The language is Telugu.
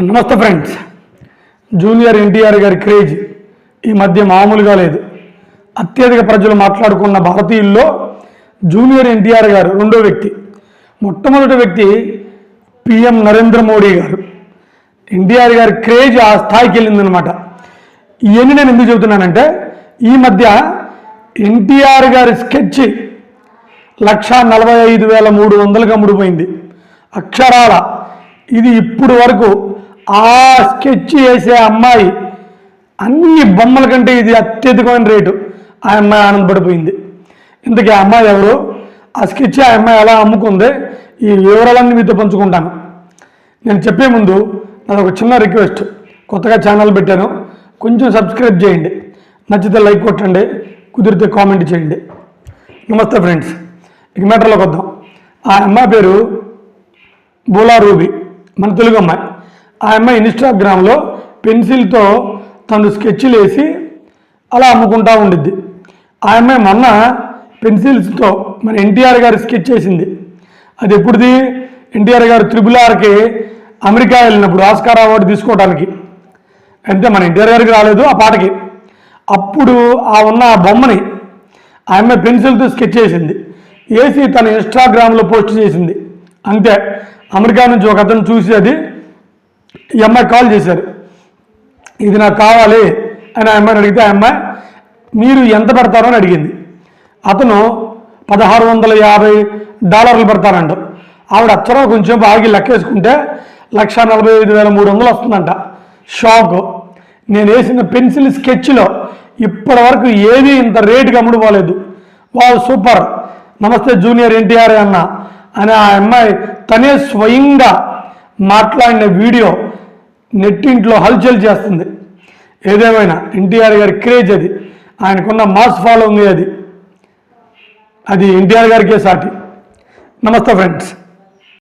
నమస్తే ఫ్రెండ్స్. జూనియర్ ఎన్టీఆర్ గారి క్రేజ్ ఈ మధ్య మామూలుగా లేదు. అత్యధిక ప్రజలు మాట్లాడుకున్న భారతీయుల్లో జూనియర్ ఎన్టీఆర్ గారు రెండో వ్యక్తి. మొట్టమొదటి వ్యక్తి పిఎం నరేంద్ర మోడీ గారు. ఎన్టీఆర్ గారి క్రేజ్ ఆ స్థాయికి వెళ్ళిందనమాట ఇవన్నీ నేను ఎందుకు చెబుతున్నానంటే ఈ మధ్య ఎన్టీఆర్ గారి స్కెచ్ లక్ష నలభై ఐదు వేల మూడు వందలకు అమ్ముడుపోయింది అక్షరాల. ఇది ఇప్పుడు వరకు ఆ స్కెచ్ వేసే అమ్మాయి అన్ని బొమ్మల కంటే ఇది అత్యధికమైన రేటు. ఆ అమ్మాయి ఆనందపడిపోయింది. ఇంతకీ ఆ అమ్మాయి ఎవరు? ఆ స్కెచ్ ఆ అమ్మాయి ఎలా అమ్ముకుంది? ఈ వివరాలన్నీ మీతో పంచుకుంటాను. నేను చెప్పే ముందు నాకు ఒక చిన్న రిక్వెస్ట్. కొత్తగా ఛానల్ పెట్టాను. కొంచెం సబ్స్క్రైబ్ చేయండి. నచ్చితే లైక్ కొట్టండి. కుదిరితే కామెంట్ చేయండి. నమస్తే ఫ్రెండ్స్. ఇక మ్యాటర్లోకి వద్దాం. ఆ అమ్మాయి పేరు బోలా రూబీ. మన తెలుగు అమ్మాయి. ఆ అమ్మాయి ఇన్స్టాగ్రామ్లో పెన్సిల్తో తను స్కెచ్లు వేసి అలా అమ్ముకుంటా ఉండిద్ది. ఆ అమ్మాయి మొన్న పెన్సిల్స్తో మన ఎన్టీఆర్ గారు స్కెచ్ చేసింది అది ఎప్పుడుది? ఎన్టీఆర్ గారు త్రిబుల్ ఆర్కి అమెరికా వెళ్ళినప్పుడు ఆస్కార్ అవార్డు తీసుకోవడానికి అంతే మన ఎన్టీఆర్ గారికి రాలేదు ఆ పాటకి. అప్పుడు ఆ ఉన్న ఆ బొమ్మని ఆమె పెన్సిల్తో స్కెచ్ చేసింది వేసి తన ఇన్స్టాగ్రామ్లో పోస్ట్ చేసింది. అంతే. అమెరికా నుంచి ఒక అతను చూసి అది ఈ అమ్మాయి కాల్ చేశారు. ఇది నాకు కావాలి అని ఆ అమ్మాయిని అడిగితే ఆ అమ్మాయి మీరు ఎంత పెడతారో అని అడిగింది. అతను పదహారు వందల యాభై డాలర్లు పెడతానంట ఆవిడ అచ్చరం కొంచెం బాగి లెక్కేసుకుంటే లక్ష నలభై ఐదు వేల మూడు వందలు వస్తుందంట. షాక్. నేను వేసిన పెన్సిల్ స్కెచ్లో ఇప్పటి వరకు ఏది ఇంత రేటుకి అమ్ముడుపోలేదు. Wow super. నమస్తే జూనియర్ ఎన్టీఆర్ అన్న అని ఆ అమ్మాయి తనే స్వయంగా మాట్లాడిన వీడియో నెట్టింట్లో హల్చల్ చేస్తుంది. ఏదేమైనా ఎన్టీఆర్ గారి క్రేజ్ అది. ఆయనకున్న మాస్ ఫాలోయింగ్ అది. అది ఎన్టీఆర్ గారికే సాటి. నమస్తే ఫ్రెండ్స్